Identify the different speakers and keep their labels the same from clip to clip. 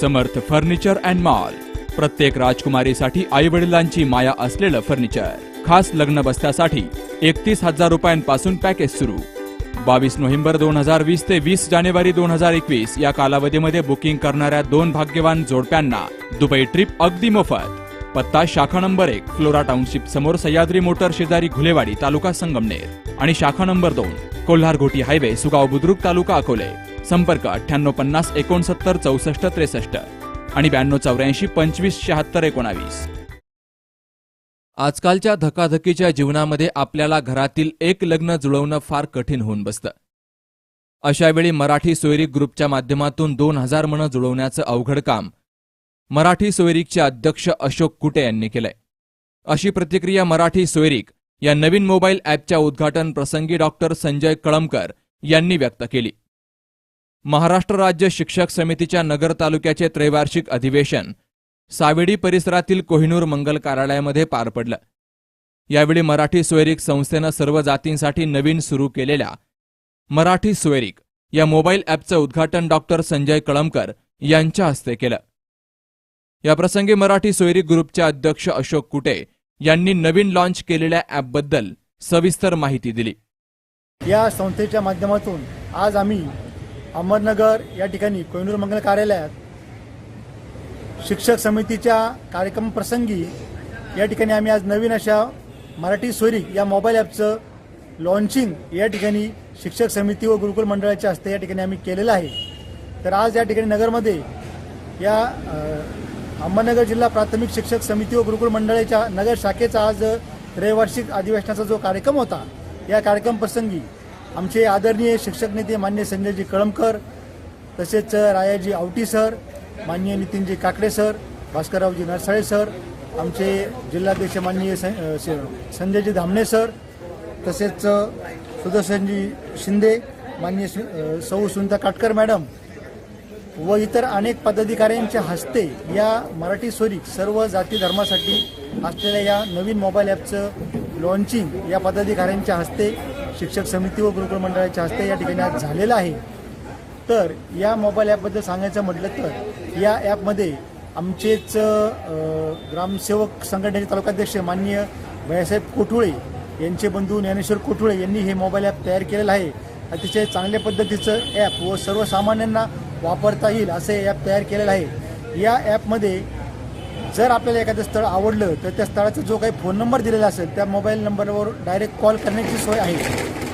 Speaker 1: Samarth furniture and mall. प्रत्येक राजकुमारीसाठी आई वडिलांची माया असलेलं फर्निचर. खास लग्न बस्त्यासाठी एकतीस हजार रुपयांपासून पॅकेज सुरू. बावीस नोव्हेंबर दोन हजार वीस ते वीस जानेवारी दोन हजार एकवीस या कालावधीमध्ये बुकिंग करणाऱ्या दोन भाग्यवान जोडप्यांना दुबई ट्रिप अगदी मोफत. पत्ता शाखा नंबर एक फ्लोरा टाउनशिप समोर सह्याद्री मोटर शेजारी घुलेवाडी तालुका संगमनेर. आणि शाखा नंबर दोन कोल्हार घोटी हायवे सुगाव बुद्रुक तालुका अकोले. संपर्क अठ्ठ्याण्णव पन्नास एकोणसत्तर चौसष्ट त्रेसष्ट आणि ब्याण्णव चौऱ्याऐंशी पंचवीस शहात्तर एकोणावीस. आजकालच्या धकाधकीच्या जीवनामध्ये आपल्याला घरातील एक लग्न जुळवणं फार कठीण होऊन बसतं. अशावेळी मराठी सोयरीक ग्रुपच्या माध्यमातून दोन हजार मनं जुळवण्याचं अवघड काम मराठी सोयरीकचे अध्यक्ष अशोक कुटे यांनी केलंय. अशी प्रतिक्रिया मराठी सोयरीक या नवीन मोबाईल ॲपच्या उद्घाटन प्रसंगी डॉक्टर संजय कळमकर यांनी व्यक्त केली. महाराष्ट्र राज्य शिक्षक समितीच्या नगर तालुक्याचे त्रैवार्षिक अधिवेशन सावेडी परिसरातील कोहिनूर मंगल कार्यालयामध्ये पार पडलं. यावेळी मराठी सोयरीक संस्थेनं सर्व जातींसाठी नवीन सुरू केलेल्या मराठी सोयरीक या मोबाईल ॲपचं उद्घाटन डॉक्टर संजय कळमकर यांच्या हस्ते केलं. याप्रसंगी मराठी सोयरीक ग्रुपचे अध्यक्ष अशोक कुटे यांनी नवीन लॉन्च केलेल्या ॲपबद्दल सविस्तर माहिती दिली.
Speaker 2: या संस्थेच्या माध्यमातून आज आम्ही अहमदनगर या ठिकाणी कोहिनूर मंगल कार्यालयात शिक्षक समितीच्या कार्यक्रम प्रसंगी या ठिकाणी आम्ही आज नवीन अशा मराठी स्वरिक या मोबाईल ॲपचं लॉन्चिंग या ठिकाणी शिक्षक समिती व गुरुकुल मंडळाच्या हस्ते या ठिकाणी आम्ही केलेलं आहे. तर आज या ठिकाणी नगरमध्ये या अहमदनगर जिल्हा प्राथमिक शिक्षक समिती व गुरुकुल मंडळाच्या नगर शाखेचा आज त्रैवार्षिक अधिवेशनाचा जो कार्यक्रम होता या कार्यक्रम प्रसंगी आमचे आदरणीय शिक्षक नेते मान्य संजयजी कळमकर तसेच रायाजी आवटी सर माननीय नितीनजी काकडे सर भास्कररावजी नरसाळे सर आमचे जिल्हाध्यक्ष माननीय स- संजयजी धामणे सर तसेच सुदर्शनजी शिंदे माननीय सौ सुनीता काटकर मॅडम व इतर अनेक पदाधिकाऱ्यांच्या हस्ते या मराठी स्वरीक सर्व जाती धर्मासाठी असलेल्या या नवीन मोबाईल ॲपचं लॉन्चिंग या पदाधिकाऱ्यांच्या हस्ते शिक्षक समिती व गुरुकुल मंडळाच्या हस्ते या ठिकाणी आज झालेलं आहे. तर या मोबाईल ॲपबद्दल सांगायचं म्हटलं तर या ॲपमध्ये आमचेच ग्रामसेवक संघटनेचे तालुकाध्यक्ष माननीय भैयासाहेब कोठुळे यांचे बंधू ज्ञानेश्वर कोठुळे यांनी हे मोबाईल ॲप तयार केलेलं आहे. अतिशय चांगल्या पद्धतीचं ॲप व सर्वसामान्यांना वापरता येईल असं हे ॲप तयार केलेलं आहे. या ॲपमध्ये जर आपल्याला एखादं स्थळ आवडलं तर त्या स्थळाचा जो काही फोन नंबर दिलेला असेल त्या मोबाईल नंबरवर डायरेक्ट कॉल करण्याची सोय आहे.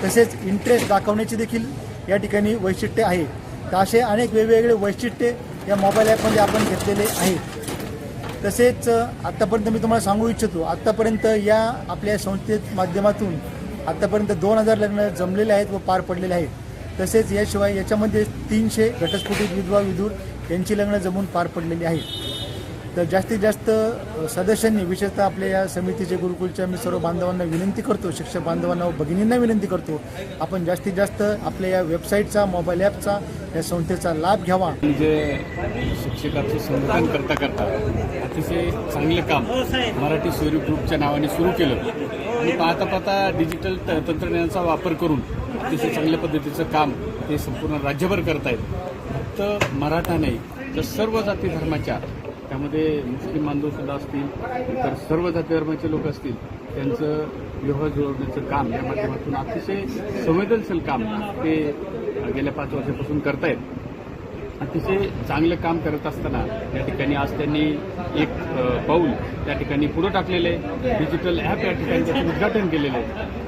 Speaker 2: तसेच इंटरेस्ट दाखवण्याची देखील या ठिकाणी वैशिष्ट्ये आहे. तर असे अनेक वेगवेगळे वैशिष्ट्ये या मोबाईल ॲपमध्ये आपण घेतलेले आहेत तसेच आत्तापर्यंत मी तुम्हाला सांगू इच्छितो आत्तापर्यंत या आपल्या संस्थेत माध्यमातून आत्तापर्यंत दोन हजार लग्न जमलेले आहेत व पार पडलेले आहेत. तसेच याशिवाय याच्यामध्ये तीनशे घटस्फोटित विधवा विधूर यांची लग्न जमून पार पडलेली आहेत. तर जास्तीत जास्त सदस्यांनी विशेषतः आपल्या या समितीचे गुरुकुलच्या मी सर्व बांधवांना विनंती करतो शिक्षक बांधवांना व भगिनींना विनंती करतो आपण जास्तीत जास्त आपल्या या वेबसाईटचा मोबाईल ॲपचा या संस्थेचा लाभ घ्यावा.
Speaker 3: जे शिक्षकाचं संवर्धन करता करता अतिशय चांगलं काम मराठी सूर्य ग्रुपच्या नावाने सुरू केलं. आणि पाहता पाहता डिजिटल त- तंत्रज्ञानाचा वापर करून अतिशय चांगल्या पद्धतीचं काम ते संपूर्ण राज्यभर करतायत. फक्त मराठा नाही तर सर्व जाती धर्माच्या त्यामध्ये मुस्लिम बांधवसुद्धा असतील इतर सर्व जाती धर्माचे लोक असतील त्यांचं विवाह जुळवण्याचं काम या माध्यमातून अतिशय संवेदनशील काम ते गेल्या पाच वर्षापासून करतायत. अतिशय चांगलं काम करत असताना या ठिकाणी आज त्यांनी एक पाऊल त्या ठिकाणी पुढं टाकलेलं आहे. डिजिटल ॲप या ठिकाणी त्याचं उद्घाटन केलेलं आहे.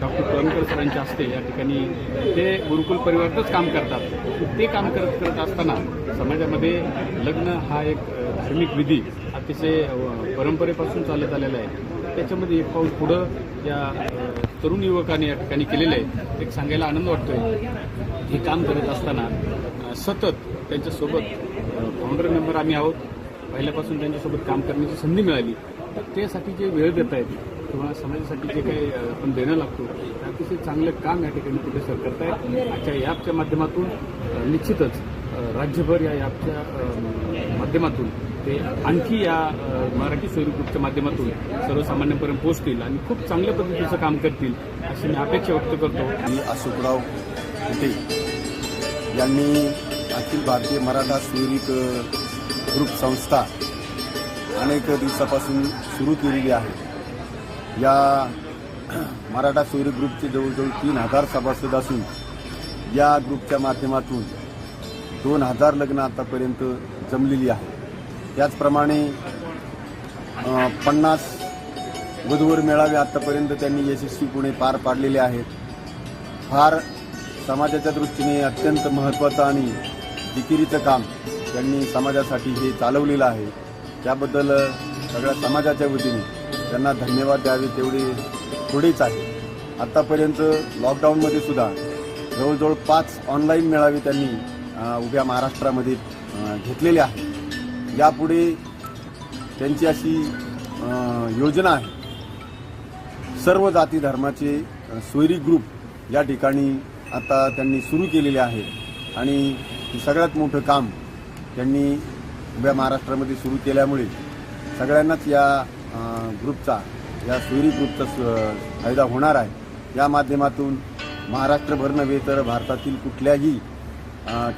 Speaker 3: डॉक्टर कळमकर सरांच्या हस्ते या ठिकाणी ते गुरुकुल परिवारातच काम करतात. ते काम करत करत असताना समाजामध्ये लग्न हा एक धार्मिक विधी अतिशय परंपरेपासून चालत आलेला आहे. त्याच्यामध्ये एक पाऊल पुढं या तरुण युवकाने या ठिकाणी केलेलं आहे. एक सांगायला आनंद वाटतोय. हे काम करत असताना सतत त्यांच्यासोबत फाउंडर मेंबर आम्ही आहोत. पहिल्यापासून त्यांच्यासोबत काम करण्याची संधी मिळाली. तर त्यासाठी जे वेळ देत आहेत किंवा समाजासाठी जे काही आपण देणं लागतो अतिशय चांगलं काम या ठिकाणी कुठे सर करतायत आजच्या ॲपच्या माध्यमातून निश्चितच राज्यभर या ॲपच्या माध्यमातून ते आणखी या मराठी सोयरी ग्रुपच्या माध्यमातून सर्वसामान्यांपर्यंत पोहोचतील आणि खूप चांगल्या पद्धतीचं काम करतील अशी मी अपेक्षा व्यक्त करतो.
Speaker 4: आणि अशोकराव कुटे यांनी अखिल भारतीय मराठा सैनिक ग्रुप संस्था अनेक दिवसापासून सुरू केलेली आहे. या मराठा सैनिक ग्रुपचे जवळजवळ तीन हजार सभासद असून या ग्रुपच्या माध्यमातून दोन हजार लग्न आतापर्यंत जमलेली आहे. त्याचप्रमाणे पन्नास वधूवर मेळावे आतापर्यंत त्यांनी यशस्वीपणे पार पाडलेले आहेत. फार समाजाच्या दृष्टीने अत्यंत महत्त्वाचं आणि जिकिरीचं काम त्यांनी समाजासाठी हे चालवलेलं आहे. त्याबद्दल सगळ्या समाजाच्या वतीने त्यांना धन्यवाद द्यावे तेवढे थोडेच आहे. आत्तापर्यंत लॉकडाऊनमध्ये सुद्धा जवळजवळ पाच ऑनलाईन मेळावे त्यांनी उभ्या महाराष्ट्रामध्ये घेतलेले आहे यापुढे त्यांची अशी योजना आहे. सर्व जाती धर्माचे सोयरी ग्रुप या ठिकाणी आता त्यांनी सुरू केलेले आहे. आणि सगळ्यात मोठं काम त्यांनी उभ्या महाराष्ट्रामध्ये सुरू केल्यामुळे सगळ्यांनाच या ग्रुपचा या सोयरी ग्रुपचा स- फायदा होणार आहे. या माध्यमातून महाराष्ट्रभर नव्हे तर भारतातील कुठल्याही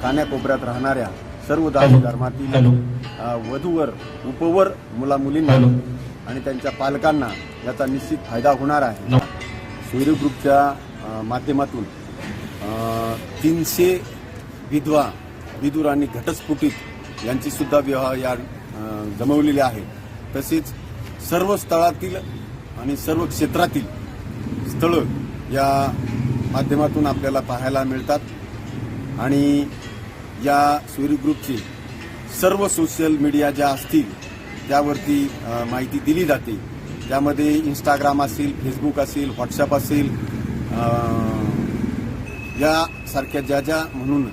Speaker 4: कान्याकोपऱ्यात राहणाऱ्या सर्व जाती धर्मातील वधूवर उपवर मुला मुलींना आणि त्यांच्या पालकांना याचा निश्चित फायदा होणार आहे. सोयरी ग्रुपच्या माध्यमातून तीनशे विधवा विदूर आणि घटस्फोटित यांची सुद्धा विवाह या जमवलेले आहे. तसेच सर्व स्थळातील आणि सर्व क्षेत्रातील स्थळं या माध्यमातून आपल्याला पाहायला मिळतात. आणि या सूर्य ग्रुपचे सर्व सोशल मीडिया ज्या असतील त्यावरती माहिती दिली जाते. त्यामध्ये इंस्टाग्राम असेल फेसबुक असेल व्हॉट्सअप असेल यासारख्या ज्या ज्या म्हणून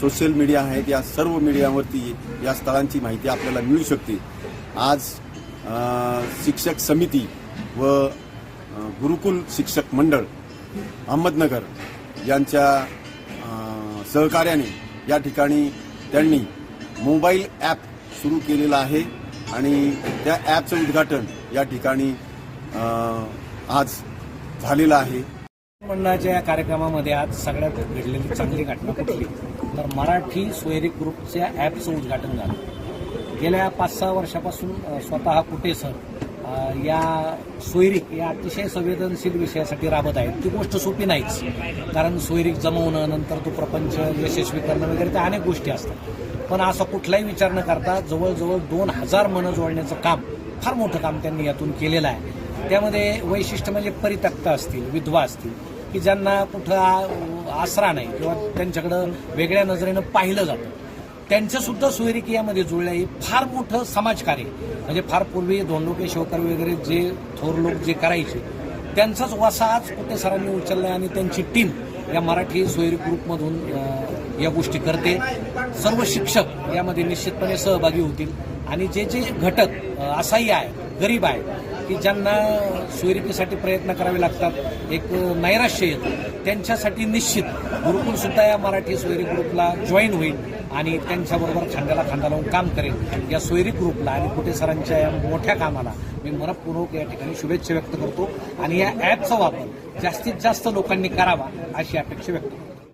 Speaker 4: सोशल मीडिया आहेत या सर्व मीडियावरती या स्थळांची माहिती आपल्याला मिळू शकते. आज शिक्षक समिती व गुरुकुल शिक्षक मंडळ अहमदनगर यांच्या सहकार्याने या ठिकाणी त्यांनी मोबाईल ॲप सुरू केलेलं आहे आणि त्या ॲपचं उद्घाटन या ठिकाणी आज झालेलं आहे.
Speaker 5: मंडळाच्या या कार्यक्रमामध्ये आज सगळ्यात घडलेली चांगली घटना कुठली? तर मराठी सोयरी ग्रुपच्या ॲपचं उद्घाटन झालं. गेल्या पाच सहा वर्षापासून स्वतः कुठे सर? या सोयरीक या अतिशय संवेदनशील विषयासाठी राबत आहेत. ती गोष्ट सोपी नाहीच. कारण सोयरीक जमवणं नंतर तो प्रपंच यशस्वी करणं वगैरे त्या अनेक गोष्टी असतात. पण असा कुठलाही विचार न करता जवळजवळ दोन हजार मनं जोडण्याचं काम फार मोठं काम त्यांनी यातून केलेलं आहे. त्यामध्ये वैशिष्ट्य म्हणजे परित्यक्त असतील विधवा असतील की ज्यांना कुठं आसरा नाही किंवा त्यांच्याकडं वेगळ्या नजरेनं पाहिलं जातं. त्यांच्यासुद्धा सुद्धा सोयरिकी यामध्ये आहे फार मोठं समाजकार्य. म्हणजे फार पूर्वी धोंडोके शेवकर वगैरे जे थोर लोक जे करायचे त्यांचाच वासा आज कुठे सरांनी उचललाय आणि त्यांची टीम या मराठी सोयरी ग्रुपमधून या गोष्टी करते. सर्व शिक्षक यामध्ये निश्चितपणे सहभागी होतील. आणि जे जे घटक असह्य आहे गरीब आहे की ज्यांना सोयरिकीसाठी प्रयत्न करावे लागतात एक नैराश्य येतं त्यांच्यासाठी निश्चित गुरुकुल सुद्धा या मराठी सोयरी ग्रुपला जॉईन होईल आणि त्यांच्याबरोबर खांद्याला खांदा लावून काम करेल या सोयरी ग्रुपला. आणि कुठे सरांच्या या मोठ्या कामाला मी मनपूर्वक या ठिकाणी शुभेच्छा व्यक्त करतो. आणि या ॲपचा वापर जास्तीत जास्त लोकांनी करावा अशी अपेक्षा व्यक्त करतो.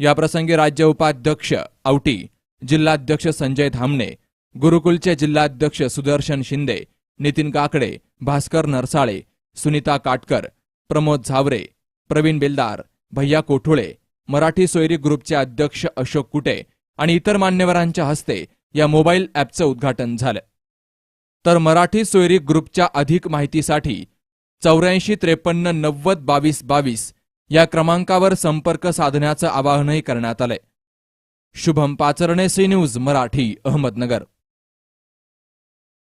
Speaker 1: याप्रसंगी राज्य उपाध्यक्ष औटी जिल्हाध्यक्ष संजय धामणे गुरुकुलचे जिल्हाध्यक्ष सुदर्शन शिंदे नितीन काकडे भास्कर नरसाळे सुनीता काटकर प्रमोद झावरे प्रवीण बेलदार भैया कोठुळे मराठी सोयरी ग्रुपचे अध्यक्ष अशोक कुटे आणि इतर मान्यवरांच्या हस्ते या मोबाईल ॲपचं उद्घाटन झालं. तर मराठी सोयरी ग्रुपच्या अधिक माहितीसाठी चौऱ्याऐंशी त्रेपन्न नव्वद बावीस बावीस या क्रमांकावर संपर्क साधण्याचं आवाहनही करण्यात आलंय. Shubham Pacharne C news Marathi Ahmednagar.